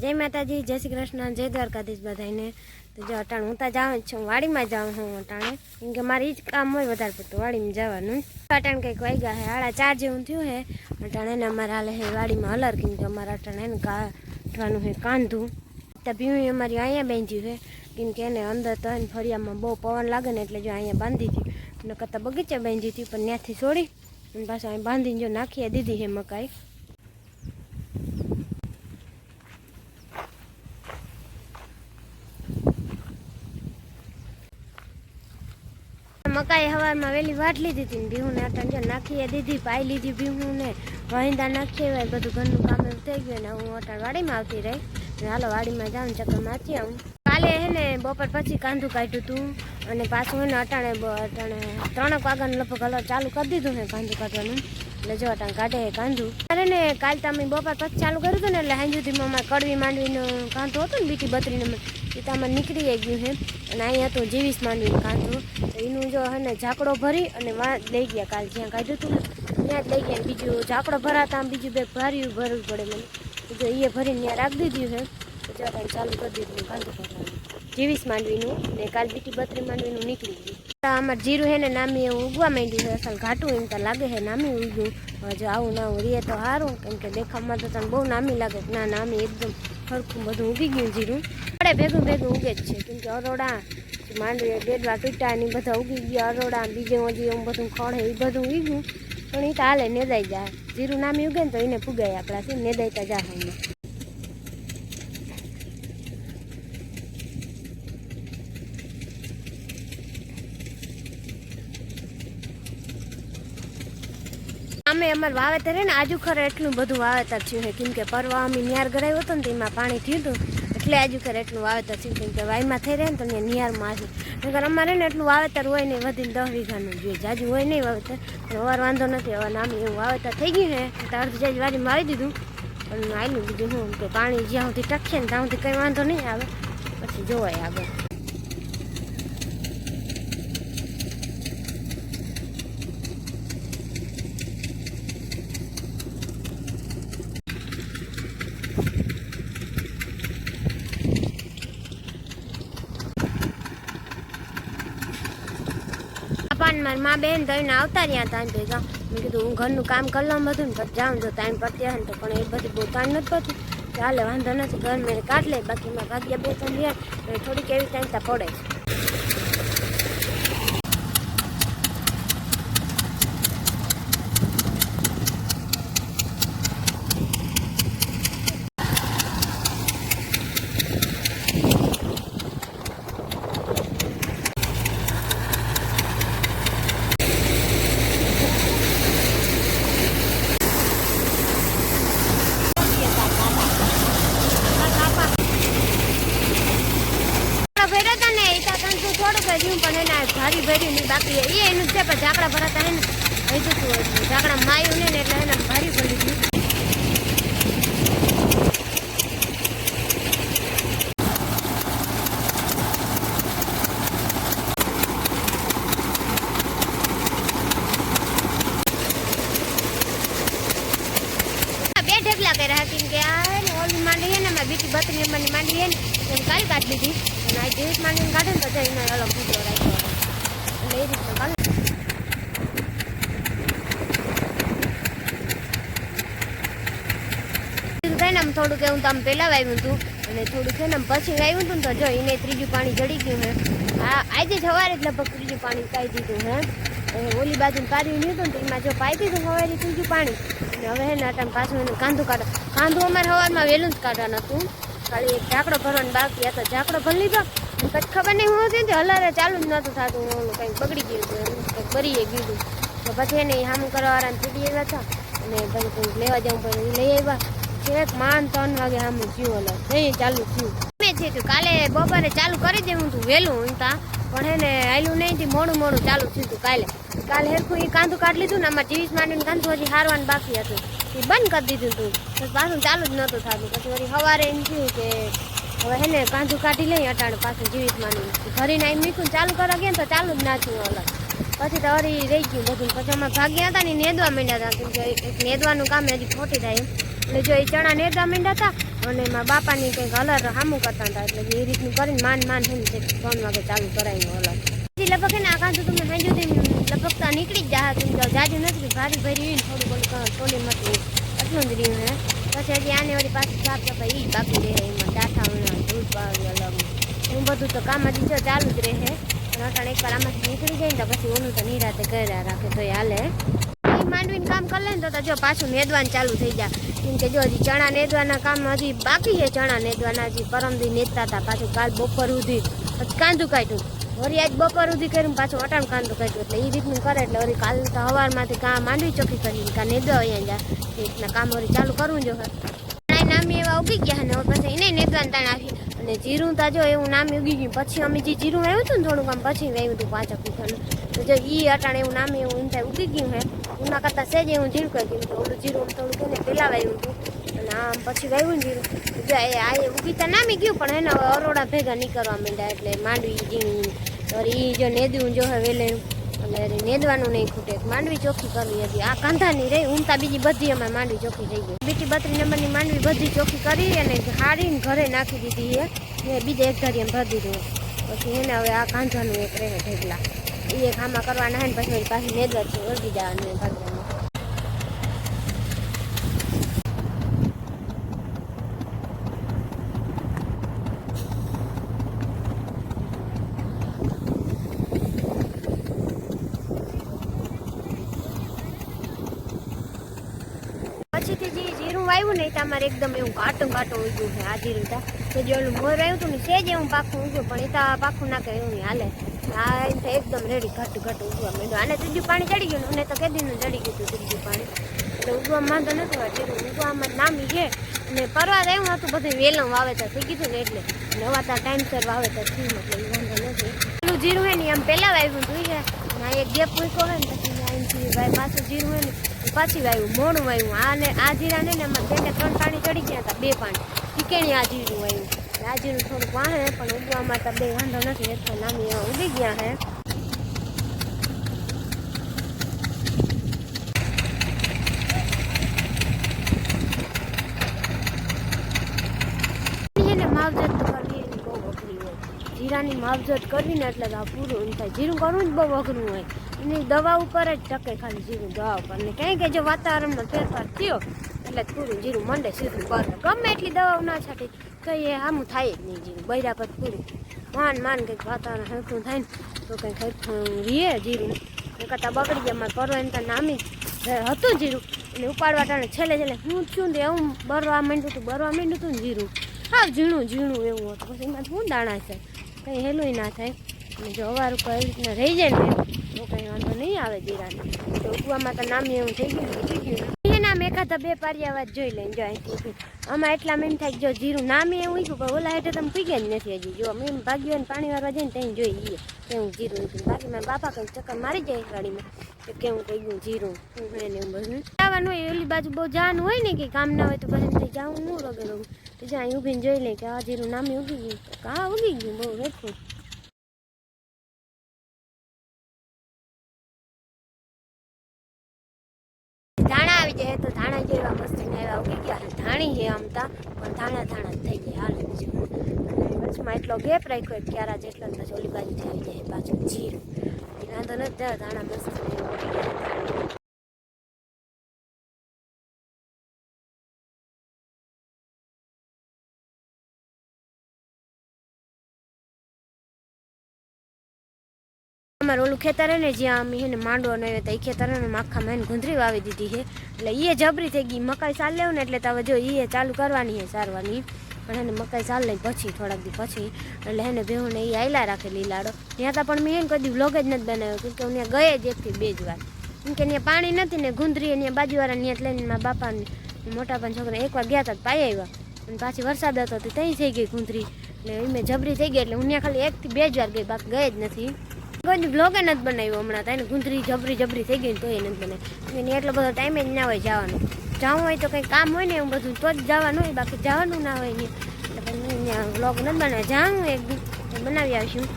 જય માતાજી, જય શ્રી કૃષ્ણ, જય દ્વારકાધીશ બધાને તો જો અટાણે હું તો જાઉં છું, વાડીમાં જાઉં છું અટાણે. કેમ કે મારે એ જ કામ હોય વધારે પડતું, વાડીમાં જવાનું. અટાણ કંઈક વાગ્યા હે, આડા ચાર જેવું થયું હે. અટાણે એને અમારે હાલે હે વાડીમાં હલર કેમ કે અમારે અટાણે એને કાઢવાનું હે કાંધું. તો ભીણી અમારી અહીંયા બાંધ્યું છે કેમ કે એને અંદર તો એને ફરિયામાં બહુ પવન લાગે ને એટલે જો અહીંયા બાંધી હતી. અને કરતાં બગીચા બાંધી હતી, પણ ત્યાંથી છોડી અને પાછું અહીં બાંધીને જો નાખીએ દીધી હે મકાઈ. મકાઈ હવારમાં વેલી વાટ લીધી હતી ને ભીહું ને અટાણ જો નાખીએ દીધી, પાઈ લીધી ભીહું ને વાંદા હોય બધું ઘરનું કામ થઈ ગયું ને હું અટાણ વાડીમાં આવતી રહી. હાલો વાડીમાં જાઉં ચક્કર મારતી આવું. કાલે હે ને બપોર પછી કાંધું કાઢ્યું હતું અને પાછું એને અટાણે અટાણે ત્રણેક વાગ્યાનું લગભગ હલો ચાલુ કરી દીધું હે કાંધું કાઢવાનું. એટલે જો અટાણે કાઢે હે કાંધું. અરે ને કાલ તમે બપોર પછી ચાલુ કર્યું હતું ને એટલે હાંજુથી અમારે કડવી માંડવીનું કાંધું હતું ને બીટી બત્રીને, એ તો નીકળી ગયું છે અને અહીંયા તો જીવીસ માંડવી કાંધું તો એનું જો હે ને ઝાકડો ભરી અને વાં લઈ ગયા કાલ જ્યાં કાઢ્યું હતું ત્યાં જ લઈ ગયા. બીજું ઝાકડો ભરાતા આમ બીજું બેગ ભર્યું ભરવું પડે મને. જો એ ભરીને ત્યાં રાખી દીધું છે. જો ચાલુ કરી દીધું કાંધું ભરવાનું માંડવીનું ને કાલ બીટી બત્રી માંડવીનું નીકળી ગયું. અમારે જીરું હે ને નામી એવું ઉગવા માંડ્યું છે, અસલ ઘાટું એમ તો લાગે છે, નામી ઉગ્યું. જો આવું ના રીએ તો સારું કેમ કે દેખાવમાં તો તને બહુ નામી લાગે. ના, નામી એકદમ સરખું બધું ઉગી ગયું જીરું. પડે ભેગું ભેગું ઉગે જ છે. કેમ કે અરોડા માંડવી, બેડવા તૂટા ને બધા ઉગી ગયા. અરોડા બીજે હજી એમ બધું ખડે એ બધું ઉગ્યું પણ એ તો હાલે, નેદાઈ જાય. જીરું નામી ઉગે ને તો એને પુગાય આપણાથી નેદાઈતા જાય એમાં અમે અમાર વાવેતર ને આજુ ખરે એટલું બધું વાવેતર થયું છે કેમ કે પરવા અમે નિયાર ગરાયો હતો ને તો એમાં પાણી થયું હતું. એટલે આજુ ખરે એટલું વાવેતર થયું. કેમ કે વાયમાં થઈ રહે ને તો ત્યાં નિયારમાં આવ્યું નકર અમારે ને એટલું વાવેતર હોય નહીં વધીને દસ વીઘાનું જોઈએ. જાજુ હોય નહીં વાવેતર. અવાર વાંધો નથી. હવે નામે એવું વાવેતર થઈ ગયું ને તો અડધ જાજ વાડીમાં વાવી દીધું. પણ આવેલું બીજું હું કે પાણી જ્યાં સુધી ટકશે ને ત્યાં સુધી કંઈ વાંધો નહીં આવે. પછી જોવાય આગળ. પાન મારી મા બેન થઈને આવતા રહ્યા ત્યાં ભેગા. મેં કીધું, હું ઘરનું કામ કરી લઉં બધું ને પછી જાઉં જો ટાઈમ પડતી હશે તો પણ એ બધું બહુ તાણ નથી પડતી ચાલે વાંધો નથી, ઘર મેં કાઢ લે, બાકી મારા ભાગ્યા બે ત્રણ રહ્યા થોડીક એવી ટાઈમ પડે છે ઝાકડા ભર્યા હતા ને એ તો કંઈક થોડુંક જ રહ્યું પણ એના ભારી ભર્યું નહીં બાકી એ એનું જ છે પણ ઝાકડા ભરાતા હે ને શું હતું ઝાકડા માયું ને એટલે એને ભારી ભરી ગયું ઢગલા કર્યા કેમ કે આ ઓલી ને એમાં બીટી બત્રી નંબરની માંડવી હે ને, એમ કાલ કાઢી લીધી. અને આ જેવી માંડવીને કાઢે ને તો જઈને અલગ બીજો રાખ્યો. એટલે એ રીતના કાલ કીધું કઈ ને આમ થોડુંક એવું તો આમ પહેલાં વાવ્યું હતું અને થોડુંક છે ને પછી વાવ્યું હતું ને તો જો એને ત્રીજું પાણી જડી ગયું હે. હા આજે સવારે જ લગભગ ત્રીજું પાણી પાઈ દીધું હે. અને ઓલી બાજુ પાર્યું નહીં હતું ને એમાં જો પાઈ દીધું સવારે ત્રીજું પાણી. અને હવે હે ને અટાણ પાછું એનું કાંદું કાઢો. કાંદું અમારે સવારમાં વહેલું જ કાઢવાનું હતું ખાલી એક ઝાકડો ભરવાનો બાકી હતો. ઝાકડો ભરી લીધો. અને ખબર નહીં હું હતી હલારે ચાલુ જ નહોતું થતું. ઓલું કંઈક બગડી ગયું હતું. કંઈક બરીએ ગયું તો પછી એને સામું કરવાવાળાને આવ્યા હતા. અને પછી લેવા જવું પડે એ લઈ આવ્યા. છેક માન ત્રણ વાગે આમ થયું એટલે નહીં ચાલુ થયું. મેં છે કાલે બપોરે ચાલુ કરી દેવું તું વહેલું તા. પણ હે ને આયલું નહીં થી મોડું મોડું ચાલુ થયું તું કાલે. કાલે હેરખું એ કાંધું કાઢી લીધું ને આમાં જીવીસ માંડીને કાંધું હજી હારવાનું બાકી હતું. એ બંધ કરી દીધું તું. પછી પાછું ચાલુ જ નહોતું થતું. પછી વળી સવારે એમ થયું કે હવે હે ને કાંધું કાઢી લઈ અટાણે પાછું જીવીસ માની ભરીને આમ મૂક્યું ચાલુ કરવા ગયા તો ચાલુ જ ના થયું અલગ પછી તો વળી રહી ગયું બધું. પછી અમે ભાગ્યા હતા ને નેદવા માંડ્યા હતા. કેમ કે નેદવાનું કામ હજી ખોટી થાય એમ. એટલે જો એ ચણા નેદવા માંડ્યા હતા અને એમાં બાપાની કંઈક હલર સામું કરતા હતા, એટલે એ રીતનું કરીને માન માન છે તે ત્રણ વાગે ચાલુ કરાવીને હલર પછી લગભગ એને આ કાંતો તમે સાંજુ લગભગ તો નીકળી જ જા કેમ કે જાજુ નથી ભારી ભરી થોડું ઘણું ટોલી મતલું એટલું જ રહ્યું હે. પછી હજી આને વળી પાછું સાફ સફાઈ એ બાકી રહે, એમાં ડાઠા દૂધ પાવી અલગ. હું બધું તો કામ જો ચાલુ જ રહે. અને અટાણે એકવાર આમાંથી નીકળી જાય ને તો પછી ઓલું તો નિરાતે કર્યા રાખે તો હાલે. એ માંડવીને કામ કરી લે ને તો તો જો પાછું મેદવાન ચાલુ થઈ જાય. કેમ કે જો હજી ચણા નેદવાના કામ હજી બાકી છે, ચણા નેદવાના હજી. પરમદી નેતા હતા, પાછું કાલ બપોર સુધી પછી કાંદું કાઢ્યું. વળી આજ બપોર સુધી કર્યું પાછું અટાણ કાંદું કાઢ્યું. એટલે એ રીતનું કરે, એટલે વરી કાલ તો સવારમાંથી કાં માંડવી ચોખ્ખી કરી કાં નેદવા અહીંયા જા. એ રીતના કામ વરી ચાલુ કરવું જો નામી એવા ઉગી ગયા ને, હવે પછી એને નેદવાને તાણ આવી. અને જીરું તા જો એવું નામ ઉગી ગયું. પછી અમે જે જીરું વાવ્યું હતું ને થોડુંક આમ પછી વાવ્યું હતું પાંચ વીઘાનું તો જો એ અટાણે એવું નામ એવું ઊંચાઈ ઉગી ગયું હે ઉના કરતાં સેજે હું જીરું કરી ગયું તો ઓલું જીરું થોડું એને પહેલાં વાવ્યું હતું. અને આમ પછી વાવ્યું જીરું. જો એ આ એ ઉગી તો નામી ગયું, પણ એને હવે અરોડા ભેગા નહીં કરવા માંડ્યા એટલે માંડવી જીણી અરે એ જો નેદવું જો હવે વેલેનું એટલે નેદવાનું નહીં ખૂટે. માંડવી ચોખ્ખી કરવી હતી. આ કાંધાની રહી ઊંઘતા બીજી બધી અમે માંડવી ચોખ્ખી થઈ ગઈ. બીજી બત્રી નંબરની માંડવી બધી ચોખ્ખી કરી અને હારીને ઘરે નાખી દીધી એ બીજે એક ધારી એમ ભરી દીધું. પછી એને હવે આ કાંધાનું એક રહે ઢેગલા. એ એક આમાં કરવાના હે ને પછી વળી પાછી નેદવા છે ઓળગી જવાનું ને ભાગવાનું પછીથી જે વાવ્યું ને તમારે એકદમ એવું ઘાટું ઘાટું ઉગ્યું છે આ જીરું તા જે ઓલું મોર આવ્યું હતું ને સેજ એવું પાખું ઉગ્યું, પણ એ તો પાખું ના કરે એવું હાલે. આ એમ તો એકદમ રેડી ઘાટું ઘાટું ઉગવા માંડ્યું. આને ત્રીજું પાણી ચડી ગયું ને તો કેદીનું ચડી ગયું હતું ત્રીજું પાણી. એટલે ઉગવામાં વાંધો નથી જીરું ઉગવામાં નામી છે. ને પરવા એવું હતું, બધું વેલણ વાવેતર થઈ ગયું ને એટલે. નવા તા ટાઈમસર વાવેતર થયું, એટલે વાંધો નથી. પેલું જીરું હે ને આમ પહેલાં વાવ્યું હતું એક ગેપ મૂક્યો હોય ને, પછી અહીંથી ભાઈ પાછું જીરું હોય ને પાછી વાયું મોડું વાવ્યું આ ને આ જીરા ને એમાં બેને ત્રણ પાણી ચડી ગયા હતા, બે પાણી. ટીકેણી આ જીરું વાયું. આ જીરું થોડુંક વાહે, પણ ઉગવામાં તો બે વાંધો નથી એટલો નામી એવા ઉગી ગયા હે. જીરાની માવજત કરવી ને એટલે આ પૂરું થાય. જીરું કરવું જ બહુ અઘરું હોય. એની દવા ઉપર જ ટકે ખાલી જીરું દવા ઉપર. ને કંઈ કે જો વાતાવરણમાં ફેરફાર થયો, એટલે પૂરું જીરું મંડે સીધું કરે ગમે એટલી દવાઓ ના છાંટી, તો એ આમ થાય જ નહીં જીરું. બૈરા પર પૂરું. માન માન કંઈક વાતાવરણ હરખું થાય ને, તો કંઈક હરખું રીએ જીરું. એ કરતાં બગડી ગયા, મારે પરવા એમ તો નામી હતું જીરું. અને ઉપાડવા ટાણે છેલ્લે છેલ્લે હું છું ને એવું બરવા માંડ્યું હતું બરવા માંડ્યું હતું ને જીરું. હા, ઝીણું ઝીણું એવું હતું. પછી એમાં શું દાણા છે? કંઈ હેલું ના થાય. અને જો અવાર ઉપર એવી રીતના રહી જાય ને તો કંઈ વાંધો નહીં આવે જીરાને તો ઉગવામાં તો નામ એવું થઈ ગયું થઈ ગયું એના મેં એકાદા બે પારિયા વાત જોઈ લઈને જો આમાં એટલા એમ થાય જો જીરું નામે એવું ઉગ્યું પણ ઓલા હેઠળ તમે પીગ્યા જ નથી હજી. જો મેં ભાગ્યો ને પાણી વાળવા જઈને ત્યાં જોઈ લઈએ કે હું જીરું ઉગ્યું બાકી મારા બાપા કંઈક ચક્કર મારી જાય ગાડીમાં કે કેવું થઈ ગયું જીરું. એવું બધું. જવાનું હોય ઓલી બાજુ બહુ જવાનું હોય ને કે કામ ના હોય તો પછી જવું ન રગે તો જ્યાં ઊભીને જોઈ લે કે આ જીરું નામે ઉગી ગયું. તો હા ઉગી ગયું બહુ રેખું ધાણા આવી જાય, તો ધાણા જેવા મસ્ત આવ્યા ઉગી ગયા. ધાણી છે આમ તા, પણ ધાણા ધાણા થઈ ગયા. હાલ વચમાં એટલો ગેપ રાખ્યો ક્યારા જેટલો પછી ઓલી બાજુથી આવી જાય, પાછું જીરું. વાંધો નથી ધાણા મસ્ત એવા ઉગી. અમારે ઓલું ખેતર ને, જ્યાં અમે એને માંડવો ને તો એ ખેતર ને આખા મેન ગુંદરી વાવી દીધી છે એટલે એ જબરી થઈ ગઈ. મકાઈ સાલ લેવું ને એટલે તો હવે જો એ ચાલુ કરવાની છે સારવાની. પણ એને મકાઈ સાલ લઈ પછી, થોડાક દી પછી, એટલે એને ભેહું ને એ આયલા રાખે લીલાડો. ત્યાં તો પણ મેં એને કદી વ્લોગ જ નથી બનાવ્યો કે હું ગયે જ એકથી બે જ વાર. કેમ કે ત્યાં પાણી નથી ને ગુંદરી ત્યાં બાજુવાળા ત્યાં લઈને મારા બાપાને, મોટા પણ છોકરા એકવાર ગયા હતા પાઈ આવ્યા અને પાછી વરસાદ હતો તો ત્યાં થઈ ગઈ ગુંદરી એટલે મેં જબરી થઈ ગઈ, એટલે હું ત્યાં ખાલી એકથી બે જ વાર ગઈ, બાકી ગઈ જ નથી. કોઈ બ્લોગે નથી બનાવ્યો હમણાં તો એને ગુંદરી જબરી જબરી થઈ ગઈ તો એ નથી બનાવ્યું. એને એટલો બધો ટાઈમ જ ના હોય જવાનું. જવું હોય તો કંઈ કામ હોય ને એવું બધું તો જ જવાનું હોય, બાકી જવાનું ના હોય ને બ્લોગ નથી બનાવ્યો. જાઉં એક બનાવી આવીશું.